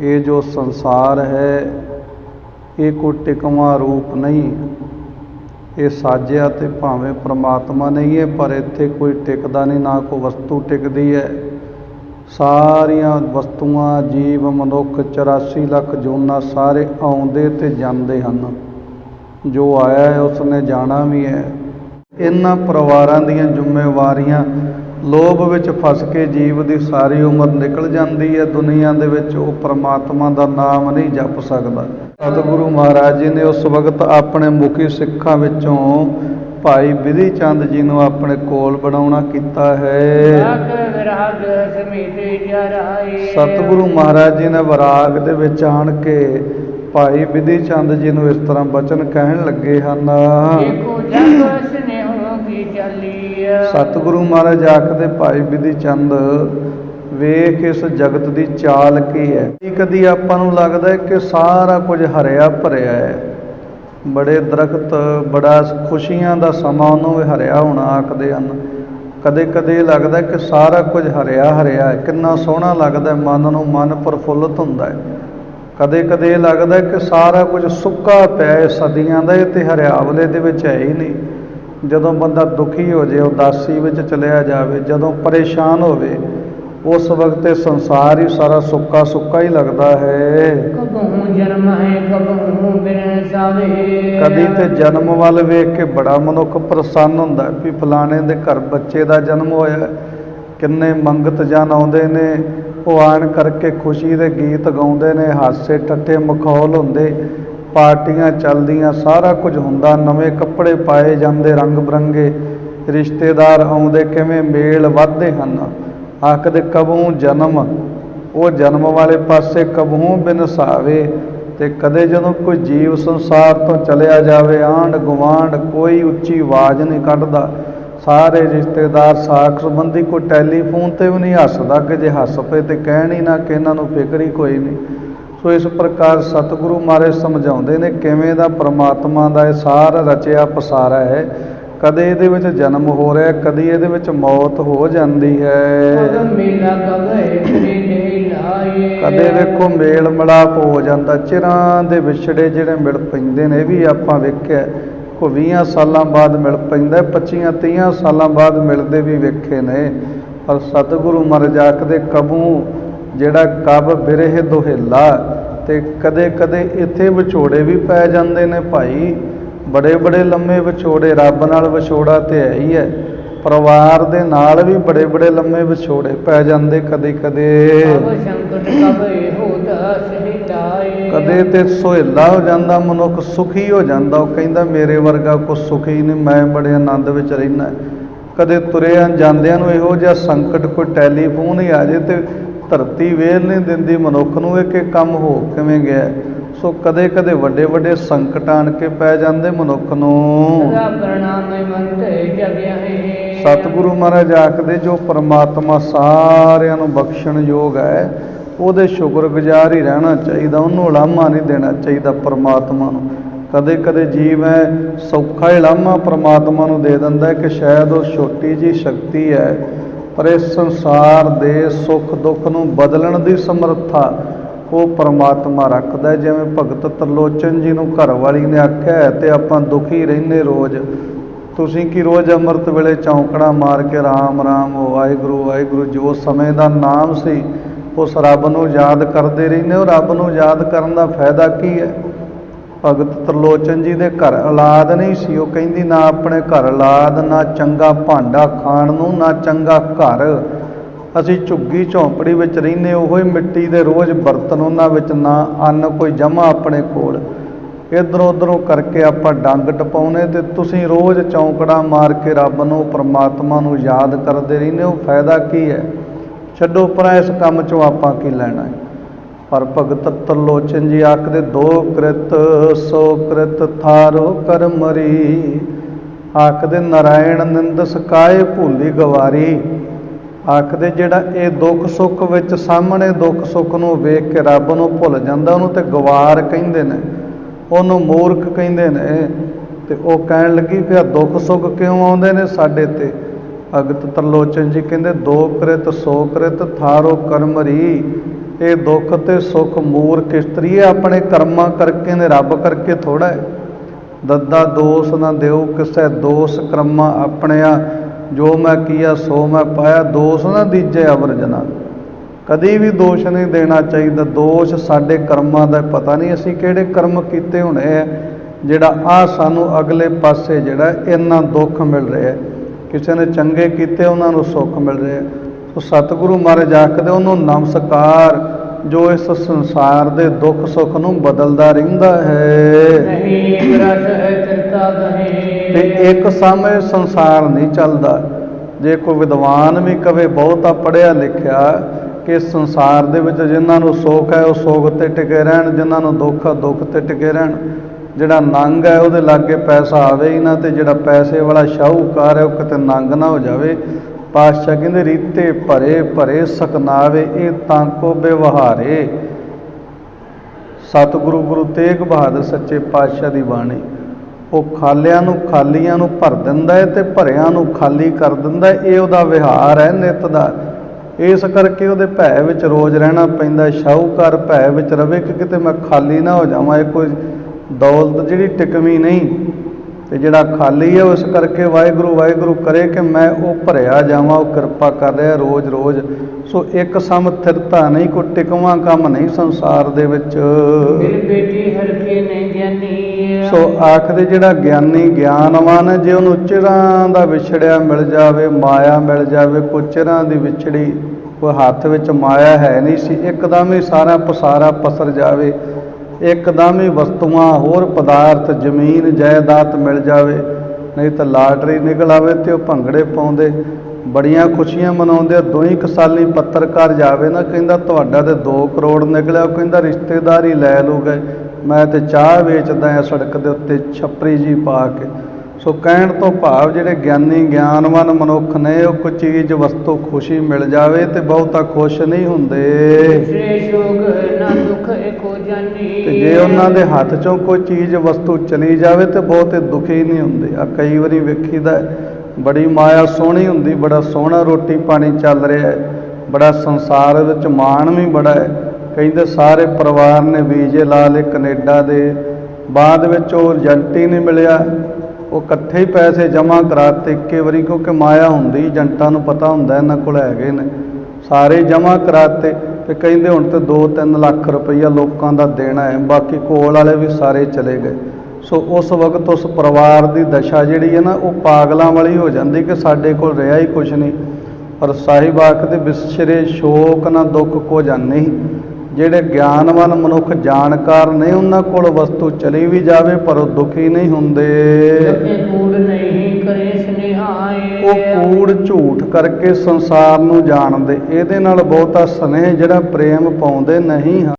ਇਹ ਜੋ ਸੰਸਾਰ ਹੈ, ਇਹ ਕੋਈ ਟਿਕਵਾਂ ਰੂਪ ਨਹੀਂ। ਇਹ ਸਾਜਿਆ ਤੇ ਭਾਵੇਂ ਪ੍ਰਮਾਤਮਾ ਨਹੀਂ ਹੈ, ਪਰ ਇੱਥੇ ਕੋਈ ਟਿਕਦਾ ਨਹੀਂ, ਨਾ ਕੋਈ ਵਸਤੂ ਟਿਕਦੀ ਹੈ। ਸਾਰੀਆਂ ਵਸਤੂਆਂ ਜੀਵ, ਮਨੁੱਖ 84 ਲੱਖ ਜੂਨਾਂ ਸਾਰੇ ਆਉਂਦੇ ਤੇ ਜਾਂਦੇ ਹਨ। ਜੋ ਆਇਆ ਹੈ, ਉਸਨੇ ਜਾਣਾ ਵੀ ਹੈ। ਇਹਨਾਂ ਪਰਿਵਾਰਾਂ ਦੀਆਂ ਜ਼ਿੰਮੇਵਾਰੀਆਂ ਲੋਭ ਵਿੱਚ ਫਸ ਕੇ ਜੀਵ ਦੀ ਸਾਰੀ ਉਮਰ ਨਿਕਲ ਜਾਂਦੀ ਹੈ, ਦੁਨੀਆ ਦੇ ਵਿੱਚ ਉਹ ਪ੍ਰਮਾਤਮਾ ਦਾ ਨਾਮ ਨਹੀਂ ਜਪ ਸਕਦਾ। ਸਤਿਗੁਰੂ ਮਹਾਰਾਜ ਜੀ ਨੇ ਉਸ ਵਕਤ ਆਪਣੇ ਮੁਖੀ ਸਿੱਖਾਂ ਵਿੱਚੋਂ ਭਾਈ ਵਿਧੀ ਚੰਦ ਜੀ ਨੂੰ ਆਪਣੇ ਕੋਲ ਬਣਾਉਣਾ ਕੀਤਾ ਹੈ। ਸਤਿਗੁਰੂ ਮਹਾਰਾਜ ਜੀ ਨੇ ਵਿਰਾਗ ਦੇ ਵਿੱਚ ਆਣ ਕੇ ਭਾਈ ਵਿਧੀ ਚੰਦ ਜੀ ਨੂੰ ਇਸ ਤਰ੍ਹਾਂ ਬਚਨ ਕਹਿਣ ਲੱਗੇ ਹਨ। ਦੇਖੋ ਜਗ ਕੀ ਚੱਲੀ ਸਤਿਗੁਰੂ ਮਹਾਰਾਜ ਆਖਦੇ, ਭਾਈ ਵਿਧੀ ਚੰਦ, ਵੇਖ ਇਸ ਜਗਤ ਦੀ ਚਾਲ ਕੀ ਹੈ? ਕਦੀ ਕਦੀ ਆਪਾਂ ਨੂੰ ਲੱਗਦਾ ਹੈ ਕਿ ਸਾਰਾ ਕੁਝ ਹਰਿਆ ਭਰਿਆ ਹੈ। ਬੜੇ ਦਰਖਤ, ਬੜਾ ਖੁਸ਼ੀਆਂ ਦਾ ਸਮਾਂ ਉਹਨੂੰ ਹਰਿਆ ਹੋਣਾ ਆਖਦੇ ਹਨ। ਕਦੇ ਕਦੇ ਲੱਗਦਾ ਕਿ ਸਾਰਾ ਕੁਝ ਹਰਿਆ ਹਰਿਆ ਹੈ। ਕਿੰਨਾ ਸੋਹਣਾ ਲੱਗਦਾ, ਮਨ ਨੂੰ ਮਨ ਪ੍ਰਫੁੱਲਤ ਹੁੰਦਾ ਹੈ। ਕਦੇ ਕਦੇ ਲੱਗਦਾ ਕਿ ਸਾਰਾ ਕੁਝ ਸੁੱਕਾ ਪਿਆ ਹੈ। ਸਦੀਆਂ ਦਾ ਇਹ ਤੇ ਹਰਿਆਵਲੇ ਦੇ ਵਿੱਚ ਹੈ ਹੀ ਨਹੀਂ। ਜਦੋਂ ਬੰਦਾ ਦੁਖੀ ਹੋ ਜਾਏ ਉਦਾਸੀ ਵਿੱਚ ਚਲਿਆ ਜਾਵੇ ਜਦੋਂ ਪਰੇਸ਼ਾਨ ਹੋਵੇ ਉਸ ਵਕਤ ਇਹ ਸੰਸਾਰ ਹੀ ਸਾਰਾ ਸੁੱਕਾ ਸੁੱਕਾ ਹੀ ਲੱਗਦਾ ਹੈ। ਕਦੀ ਤੇ ਜਨਮ ਵੱਲ ਵੇਖ ਕੇ ਬੜਾ ਮਨੁੱਖ ਪ੍ਰਸੰਨ ਹੁੰਦਾ ਵੀ ਫਲਾਣੇ ਦੇ ਘਰ ਬੱਚੇ ਦਾ ਜਨਮ ਹੋਇਆ। ਕਿੰਨੇ ਮੰਗਤ ਜਨ ਆਉਂਦੇ ਨੇ ਉਹ ਆਣ ਕਰਕੇ ਖੁਸ਼ੀ ਦੇ ਗੀਤ ਗਾਉਂਦੇ ਨੇ ਹਾਸੇ ਠੱਠੇ ਮਖੌਲ ਹੁੰਦੇ। ਪਾਰਟੀਆਂ ਚੱਲਦੀਆਂ, ਸਾਰਾ ਕੁਝ ਹੁੰਦਾ। ਨਵੇਂ ਕੱਪੜੇ ਪਾਏ ਜਾਂਦੇ, ਰੰਗ ਬਰੰਗੇ। ਰਿਸ਼ਤੇਦਾਰ ਆਉਂਦੇ, ਕਿਵੇਂ ਮੇਲ ਵੱਧਦੇ ਹਨ? ਆਖਦੇ ਕਬੂ ਜਨਮ। ਉਹ ਜਨਮ ਵਾਲੇ ਪਾਸੇ ਕਬੂ ਬਿਨਸਾਵੇ ਤੇ ਕਦੇ ਜਦੋਂ ਕੋਈ ਜੀਵ ਸੰਸਾਰ ਤੋਂ ਚਲਿਆ ਜਾਵੇ, ਆਂਢ ਗੁਆਂਢ ਕੋਈ ਉੱਚੀ ਆਵਾਜ਼ ਨਹੀਂ ਕੱਢਦਾ। ਸਾਰੇ ਰਿਸ਼ਤੇਦਾਰ ਸਾਖ ਸੰਬੰਧੀ ਕੋਈ ਟੈਲੀਫੋਨ ਤੇ ਵੀ ਨਹੀਂ ਹੱਸਦਾ। ਕਿ ਜੇ ਹੱਸ ਪਏ ਤੇ ਕਹਿਣ ਹੀ ਨਾ ਕਿ ਇਹਨਾਂ ਨੂੰ ਫਿਕਰ ਹੀ ਕੋਈ ਨਹੀਂ। ਸੋ ਇਸ ਪ੍ਰਕਾਰ ਸਤਿਗੁਰੂ ਮਹਾਰਾਜ ਸਮਝਾਉਂਦੇ ਨੇ ਕਿਵੇਂ ਦਾ ਪ੍ਰਮਾਤਮਾ ਦਾ ਇਹ ਸਾਰਾ ਰਚਿਆ ਪਸਾਰਾ ਹੈ ਕਦੇ ਇਹਦੇ ਵਿੱਚ ਜਨਮ ਹੋ ਰਿਹਾ ਕਦੀ ਇਹਦੇ ਵਿੱਚ ਮੌਤ ਹੋ ਜਾਂਦੀ ਹੈ। ਕਦੇ ਵੇਖੋ ਮੇਲ ਮਿਲਾਪ ਹੋ ਜਾਂਦਾ ਚਿਰਾਂ ਦੇ ਵਿਛੜੇ ਜਿਹੜੇ ਮਿਲ ਪੈਂਦੇ ਨੇ ਇਹ ਵੀ ਆਪਾਂ ਵੇਖਿਆ। ਕੋ 20 ਸਾਲਾਂ ਬਾਅਦ ਮਿਲ ਪੈਂਦਾ 25 30 ਸਾਲਾਂ ਬਾਅਦ ਮਿਲਦੇ ਵੀ ਵੇਖੇ ਨੇ। ਪਰ ਸਤਿਗੁਰੂ ਮਹਾਰਾਜ ਆਖਦੇ ਕਬੂ ਜਿਹੜਾ ਕਬ ਬਿਰਹਿ ਦੁਹੇਲਾ ਤੇ ਕਦੇ ਕਦੇ ਇੱਥੇ ਵਿਛੋੜੇ ਵੀ ਪੈ ਜਾਂਦੇ ਨੇ ਭਾਈ। ਬੜੇ ਬੜੇ ਲੰਮੇ ਵਿਛੋੜੇ ਰੱਬ ਨਾਲ ਵਿਛੋੜਾ ਤੇ ਹੈ ਹੀ ਹੈ। ਪਰਿਵਾਰ ਦੇ ਨਾਲ ਵੀ ਬੜੇ ਬੜੇ ਲੰਮੇ ਵਿਛੋੜੇ ਪੈ ਜਾਂਦੇ ਕਦੇ ਕਦੇ। ਕਦੇ ਤੇ ਸੁਹੇਲਾ ਹੋ ਜਾਂਦਾ ਮਨੁੱਖ ਸੁਖੀ ਹੋ ਜਾਂਦਾ। ਉਹ ਕਹਿੰਦਾ ਮੇਰੇ ਵਰਗਾ ਕੋ ਸੁਖੀ ਨਹੀਂ ਮੈਂ ਬੜੇ ਆਨੰਦ ਵਿੱਚ ਰਹਿਣਾ ਕਦੇ ਤੁਰਿਆਂ ਜਾਂਦਿਆਂ ਨੂੰ ਇਹੋ ਜਿਹਾ ਸੰਕਟ ਕੋਈ ਟੈਲੀਫੋਨ ਹੀ ਆ ਜੇ ਤੇ ਧਰਤੀ ਵੇਲ ਨਹੀਂ ਦਿੰਦੀ, ਮਨੁੱਖ ਨੂੰ ਇਹ ਕਿ ਕੰਮ ਹੋ ਕਿਵੇਂ ਗਿਆ? ਸੋ ਕਦੇ ਕਦੇ ਵੱਡੇ ਵੱਡੇ ਸੰਕਟ ਆਣ ਕੇ ਪੈ ਜਾਂਦੇ ਮਨੁੱਖ ਨੂੰ। ਸਤਿਗੁਰੂ ਮਹਾਰਾਜ ਆਖਦੇ, ਜੋ ਪਰਮਾਤਮਾ ਸਾਰਿਆਂ ਨੂੰ ਬਖਸ਼ਣ ਯੋਗ ਹੈ, ਉਹਦੇ ਸ਼ੁਕਰਗੁਜ਼ਾਰ ਹੀ ਰਹਿਣਾ ਚਾਹੀਦਾ, ਉਹਨੂੰ ਉਲਾਮਾ ਨਹੀਂ ਦੇਣਾ ਚਾਹੀਦਾ ਪਰਮਾਤਮਾ ਨੂੰ। ਕਦੇ ਕਦੇ ਜੀਵ ਹੈ ਸੌਖਾ ਇਲਾਮਾ ਪਰਮਾਤਮਾ ਨੂੰ ਦੇ ਦਿੰਦਾ ਕਿ ਸ਼ਾਇਦ ਉਹ ਛੋਟੀ ਜੀ ਸ਼ਕਤੀ ਹੈ ਪਰ ਇਸ ਸੰਸਾਰ ਦੇ ਸੁੱਖ ਦੁੱਖ ਨੂੰ ਬਦਲਣ ਦੀ ਸਮਰੱਥਾ ਉਹ ਪਰਮਾਤਮਾ ਰੱਖਦਾ ਜਿਵੇਂ ਭਗਤ ਤਰਲੋਚਨ ਜੀ ਨੂੰ ਘਰ ਵਾਲੀ ਨੇ ਆਖਿਆ ਹੈ ਤੇ ਆਪਾਂ ਦੁਖੀ ਰਹਿੰਦੇ ਰੋਜ਼। ਤੁਸੀਂ ਕੀ ਰੋਜ਼ ਅੰਮ੍ਰਿਤ ਵੇਲੇ ਚੌਂਕੜਾ ਮਾਰ ਕੇ ਰਾਮ ਰਾਮ ਵਾਹਿਗੁਰੂ ਵਾਹਿਗੁਰੂ ਜੋ ਸਮੇਂ ਦਾ ਨਾਮ ਸੀ, ਉਸ ਰੱਬ ਨੂੰ ਯਾਦ ਕਰਦੇ ਰਹਿੰਦੇ ਹੋ। ਰੱਬ ਨੂੰ ਯਾਦ ਕਰਨ ਦਾ ਫਾਇਦਾ ਕੀ ਹੈ? ਭਗਤ ਤਰਲੋਚਨ ਜੀ ਦੇ ਘਰ ਔਲਾਦ ਨਹੀਂ ਸੀ। ਉਹ ਕਹਿੰਦੀ, ਨਾ ਆਪਣੇ ਘਰ ਔਲਾਦ, ਨਾ ਚੰਗਾ ਭਾਂਡਾ ਖਾਣ ਨੂੰ, ਨਾ ਚੰਗਾ ਘਰ। ਅਸੀਂ ਝੁੱਗੀ ਝੌਂਪੜੀ ਵਿੱਚ ਰਹਿੰਦੇ, ਉਹ ਹੀ ਮਿੱਟੀ ਦੇ ਰੋਜ਼ ਬਰਤਨ ਉਹਨਾਂ ਵਿੱਚ, ਨਾ ਅੰਨ ਕੋਈ ਜਮਾ ਆਪਣੇ ਕੋਲ। ਇਧਰੋਂ ਉਧਰੋਂ ਕਰਕੇ ਆਪਾਂ ਡੰਗ ਟਪਾਉਨੇ ਤੇ ਤੁਸੀਂ ਰੋਜ਼ ਚੌਂਕੜਾ ਮਾਰ ਕੇ ਰੱਬ ਨੂੰ, ਪਰਮਾਤਮਾ ਨੂੰ ਯਾਦ ਕਰਦੇ ਰਹਿੰਦੇ ਹੋ। ਫਾਇਦਾ ਕੀ ਹੈ? ਛੱਡੋ ਪਰਾਂ, ਇਸ ਕੰਮ ਚੋਂ ਆਪਾਂ ਕੀ ਲੈਣਾ ਹੈ? ਪਰ ਭਗਤ ਤਰਲੋਚਨ ਜੀ ਆਖਦੇ, ਦੋ ਕ੍ਰਿਤ, ਸੋ ਕ੍ਰਿਤ ਥਾਰੋ ਕਰਮਰੀ ਆਖਦੇ, ਨਾਰਾਇਣ ਨਿੰਦ ਕਾਏ ਭੂਲੀ ਗਵਾਰੀ। ਆਖਦੇ, ਜਿਹੜਾ ਇਹ ਦੁੱਖ ਸੁੱਖ ਵਿੱਚ ਸਾਹਮਣੇ ਦੁੱਖ ਸੁੱਖ ਨੂੰ ਵੇਖ ਕੇ ਰੱਬ ਨੂੰ ਭੁੱਲ ਜਾਂਦਾ, ਉਹਨੂੰ ਤੇ ਗਵਾਰ ਕਹਿੰਦੇ ਨੇ, ਉਹਨੂੰ ਮੂਰਖ ਕਹਿੰਦੇ ਨੇ ਤੇ ਉਹ ਕਹਿਣ ਲੱਗੀ ਪਿਆ ਦੁੱਖ ਸੁੱਖ ਕਿਉਂ ਆਉਂਦੇ ਨੇ ਸਾਡੇ ਤੇ? ਭਗਤ ਤਰਲੋਚਨ ਜੀ ਕਹਿੰਦੇ, ਦੋ ਕ੍ਰਿਤ, ਸੋ ਕ੍ਰਿਤ ਥਾਰੋ ਕਰਮਰੀ ਇਹ ਦੁੱਖ ਤੇ ਸੁੱਖ ਮੂਰ ਕਿਸਤਰੀਏ ਆਪਣੇ ਕਰਮਾਂ ਕਰਕੇ ਨੇ ਰੱਬ ਕਰਕੇ ਥੋੜਾ ਹੈ। ਦੱਦਾ ਦੋਸ ਨਾ ਦਿਓ ਕਿਸੇ ਦੋਸ ਕਰਮਾਂ ਆਪਣਿਆ, ਜੋ ਮੈਂ ਕੀਆ ਸੋ ਮੈਂ ਪਾਇਆ, ਦੋਸ ਨਾ ਦੀਜੇ ਅਵਰ ਜਨਾ। ਕਦੀ ਵੀ ਦੋਸ਼ ਨਹੀਂ ਦੇਣਾ ਚਾਹੀਦਾ, ਦੋਸ਼ ਸਾਡੇ ਕਰਮਾਂ ਦਾ ਪਤਾ ਨਹੀਂ ਅਸੀਂ ਕਿਹੜੇ ਕਰਮ ਕੀਤੇ ਹੋਣੇ ਆ, ਜਿਹੜਾ ਆ ਸਾਨੂੰ ਅਗਲੇ ਪਾਸੇ ਜਿਹੜਾ ਇੰਨਾ ਦੁੱਖ ਮਿਲ ਰਿਹਾ ਕਿਸੇ ਨੇ ਚੰਗੇ ਕੀਤੇ, ਉਹਨਾਂ ਨੂੰ ਸੁੱਖ ਮਿਲ ਰਿਹਾ ਸੋ ਸਤਿਗੁਰੂ ਮਹਾਰਾਜ ਆਖਦੇ ਉਹਨੂੰ ਨਮਸਕਾਰ ਜੋ ਇਸ ਸੰਸਾਰ ਦੇ ਦੁੱਖ ਸੁੱਖ ਨੂੰ ਬਦਲਦਾ ਰਹਿੰਦਾ ਹੈ। ਨਹੀਂ ਰਸ ਹੈ ਚਿਰਤਾ ਗਹੇ ਤੇ ਇੱਕ ਸਮੇਂ ਸੰਸਾਰ ਨਹੀਂ ਚੱਲਦਾ। ਜੇ ਕੋਈ ਵਿਦਵਾਨ ਵੀ ਕਵੇ ਬਹੁਤਾ ਪੜ੍ਹਿਆ ਲਿਖਿਆ ਕਿ ਸੰਸਾਰ ਦੇ ਵਿੱਚ ਜਿਨ੍ਹਾਂ ਨੂੰ ਸੁੱਖ ਹੈ ਉਹ ਸੁੱਖ ਤੇ ਟਿਕੇ ਰਹਿਣ ਜਿਨ੍ਹਾਂ ਨੂੰ ਦੁੱਖ ਹੈ ਦੁੱਖ ਤੇ ਟਿਕੇ ਰਹਿਣ। ਜਿਹੜਾ ਨੰਗ ਹੈ ਉਹਦੇ ਲਾਗੇ ਪੈਸਾ ਆਵੇ ਹੀ ਨਾ ਤੇ ਜਿਹੜਾ ਪੈਸੇ ਵਾਲਾ ਸ਼ਾਹੂਕਾਰ ਹੈ ਉਹ ਕਿਤੇ ਨੰਗ ਨਾ ਹੋ ਜਾਵੇ। ਪਾਤਸ਼ਾਹ ਕਹਿੰਦੇ, ਰੀਤੇ ਭਰੇ ਭਰੇ ਸਕਨਾਵੇ ਇਹ ਤਾਂ ਕੋ ਵਿਵਹਾਰੇ। ਸਤਿਗੁਰੂ ਗੁਰੂ ਤੇਗ ਬਹਾਦਰ ਸੱਚੇ ਪਾਤਸ਼ਾਹ ਦੀ ਬਾਣੀ। ਉਹ ਖਾਲਿਆਂ ਨੂੰ ਖਾਲੀਆਂ ਨੂੰ ਭਰ ਦਿੰਦਾ ਹੈ ਤੇ ਭਰਿਆਂ ਨੂੰ ਖਾਲੀ ਕਰ ਦਿੰਦਾ ਹੈ। ਇਹ ਉਹਦਾ ਵਿਹਾਰ ਹੈ, ਨਿਤ ਦਾ। ਇਸ ਕਰਕੇ ਉਹਦੇ ਭੈ ਵਿੱਚ ਰੋਜ਼ ਰਹਿਣਾ ਪੈਂਦਾ ਸ਼ਾਹੂਕਾਰ ਭੈ ਵਿੱਚ ਰਵੇ ਕਿ ਕਿਤੇ ਮੈਂ ਖਾਲੀ ਨਾ ਹੋ ਜਾਵਾਂ, ਇਹ ਕੋਈ ਦੌਲਤ ਜਿਹੜੀ ਟਿਕਵੀਂ ਨਹੀਂ। ਤੇ ਜਿਹੜਾ ਖਾਲੀ ਹੈ ਉਸ ਕਰਕੇ ਵਾਹਿਗੁਰੂ ਵਾਹਿਗੁਰੂ ਕਰੇ ਕਿ ਮੈਂ ਉਹ ਭਰਿਆ ਜਾਵਾਂ ਉਹ ਕਿਰਪਾ ਕਰ ਰਿਹਾ ਰੋਜ਼ ਰੋਜ਼। ਸੋ ਇੱਕ ਸਮ ਥਿਰਤਾ ਨਹੀਂ ਕੋਈ ਟਿਕਵਾਂ ਕੰਮ ਨਹੀਂ ਸੰਸਾਰ ਦੇ ਵਿੱਚ। ਦਿਲ ਬੇਟੀ ਗਿਆਨੀ ਸੋ ਆਖਦੇ ਜਿਹੜਾ ਗਿਆਨੀ ਗਿਆਨਵਾਨ ਜੇ ਉਹਨੂੰ ਚਿਰਾਂ ਦਾ ਵਿਛੜਿਆ ਮਿਲ ਜਾਵੇ ਮਾਇਆ ਮਿਲ ਜਾਵੇ ਕੋਈ ਚਿਰਾਂ ਦੀ ਵਿਛੜੀ ਕੋਈ ਹੱਥ ਵਿੱਚ ਮਾਇਆ ਹੈ ਨਹੀਂ ਸੀ ਇੱਕਦਮ ਹੀ ਸਾਰਾ ਪਸਾਰਾ ਪਸਰ ਜਾਵੇ। ਇੱਕਦਮ ਹੀ ਵਸਤੂਆਂ, ਹੋਰ ਪਦਾਰਥ, ਜ਼ਮੀਨ, ਜਾਇਦਾਦ ਮਿਲ ਜਾਵੇ। ਨਹੀਂ ਤਾਂ ਲਾਟਰੀ ਨਿਕਲ ਆਵੇ ਤੇ ਉਹ ਭੰਗੜੇ ਪਾਉਂਦੇ। ਬੜੀਆਂ ਖੁਸ਼ੀਆਂ ਮਨਾਉਂਦੇ। ਆ ਦੋਈ ਕਸਾਲੀ ਪੱਤਰਕਾਰ ਜਾਵੇ ਨਾ, ਕਹਿੰਦਾ ਤੁਹਾਡਾ ਤੇ 2 ਕਰੋੜ ਨਿਕਲਿਆ। ਉਹ ਕਹਿੰਦਾ ਰਿਸ਼ਤੇਦਾਰ ਹੀ ਲੈ ਗਏ। ਮੈਂ ਤੇ ਚਾਹ ਵੇਚਦਾ ਆ ਸੜਕ ਦੇ ਉੱਤੇ ਛੱਪਰੀ ਜੀ ਪਾ ਕੇ। ਸੋ ਕਹਿਣ ਤੋਂ ਭਾਵ ਜਿਹੜੇ ਗਿਆਨੀ, ਗਿਆਨਵਾਨ ਮਨੁੱਖ ਨੇ, ਉਹ ਕੋਈ ਚੀਜ਼, ਵਸਤੂ ਖੁਸ਼ੀ ਮਿਲ ਜਾਵੇ ਤੇ ਬਹੁਤਾ ਖੁਸ਼ ਨਹੀਂ ਹੁੰਦੇ। ਦੂਸਰੇ ਸ਼ੋਗ ਤੇ ਜੇ ਉਹਨਾਂ ਦੇ ਹੱਥ ਚੋਂ ਕੋਈ ਚੀਜ਼ ਵਸਤੂ ਚਲੀ ਜਾਵੇ ਤੇ ਬਹੁਤੇ ਦੁਖੀ ਨਹੀਂ ਹੁੰਦੇ। ਆ ਕਈ ਵਾਰੀ ਵੇਖੀਦਾ ਹੈ, ਬੜੀ ਮਾਇਆ ਸੋਹਣੀ ਹੁੰਦੀ ਬੜਾ ਸੋਹਣਾ ਰੋਟੀ ਪਾਣੀ ਚੱਲ ਰਿਹਾ ਹੈ ਬੜਾ ਸੰਸਾਰ ਵਿੱਚ ਮਾਣ ਵੀ ਬੜਾ ਹੈ। ਕਹਿੰਦੇ ਸਾਰੇ ਪਰਿਵਾਰ ਨੇ ਵੀਜ਼ੇ ਲਾ ਲਏ ਕੈਨੇਡਾ ਦੇ। ਬਾਅਦ ਵਿੱਚ ਉਹ ਏਜੰਟ ਹੀ ਨਹੀਂ ਮਿਲਿਆ। ਉਹ ਇਕੱਠੇ ਹੀ ਪੈਸੇ ਜਮ੍ਹਾਂ ਕਰਾਤੇ ਇੱਕੇ ਵਾਰੀ ਕਿਉਂਕਿ ਮਾਇਆ ਹੁੰਦੀ ਏਜੰਟਾਂ ਨੂੰ ਪਤਾ ਹੁੰਦਾ ਇਹਨਾਂ ਕੋਲ ਹੈਗੇ ਨੇ। ਸਾਰੇ ਜਮ੍ਹਾਂ ਕਰਾਤੇ। ਤੇ ਕਹਿੰਦੇ ਹੁਣ ਤੇ 2-3 ਲੱਖ ਰੁਪਈਆ ਲੋਕਾਂ ਦਾ ਦੇਣਾ ਹੈ, ਬਾਕੀ ਕੋਲ ਵਾਲੇ ਵੀ ਸਾਰੇ ਚਲੇ ਗਏ। ਸੋ ਉਸ ਵਕਤ ਉਸ ਪਰਿਵਾਰ ਦੀ ਦਸ਼ਾ ਜਿਹੜੀ ਹੈ ਨਾ, ਉਹ ਪਾਗਲਾਂ ਵਾਲੀ ਹੋ ਜਾਂਦੀ ਕਿ ਸਾਡੇ ਕੋਲ ਰਿਹਾ ਹੀ ਕੁਝ ਨਹੀਂ। ਪਰ ਸਾਹਿਬ ਆਖਦੇ ਵਿਸ਼ਰੇ ਸ਼ੋਕ ਨਾ ਦੁੱਖ ਕੋ ਜਾਣੇ ਜਿਹੜੇ ਗਿਆਨਵਾਨ ਮਨੁੱਖ ਜਾਣਕਾਰ ਨੇ, ਉਹਨਾਂ ਕੋਲ ਵਸਤੂ ਚਲੀ ਵੀ ਜਾਵੇ, ਪਰ ਉਹ ਦੁਖੀ ਨਹੀਂ ਹੁੰਦੇ। ਜਪੇ ਕੂੜ ਨਹੀਂ ਕਰੇ ਉਹ ਕੂੜ ਝੂਠ ਕਰਕੇ ਸੰਸਾਰ ਨੂੰ ਜਾਣਦੇ। ਇਹਦੇ ਨਾਲ ਬਹੁਤਾ ਸਨੇਹ ਜਿਹੜਾ ਪ੍ਰੇਮ ਪਾਉਂਦੇ ਨਹੀਂ ਹਨ।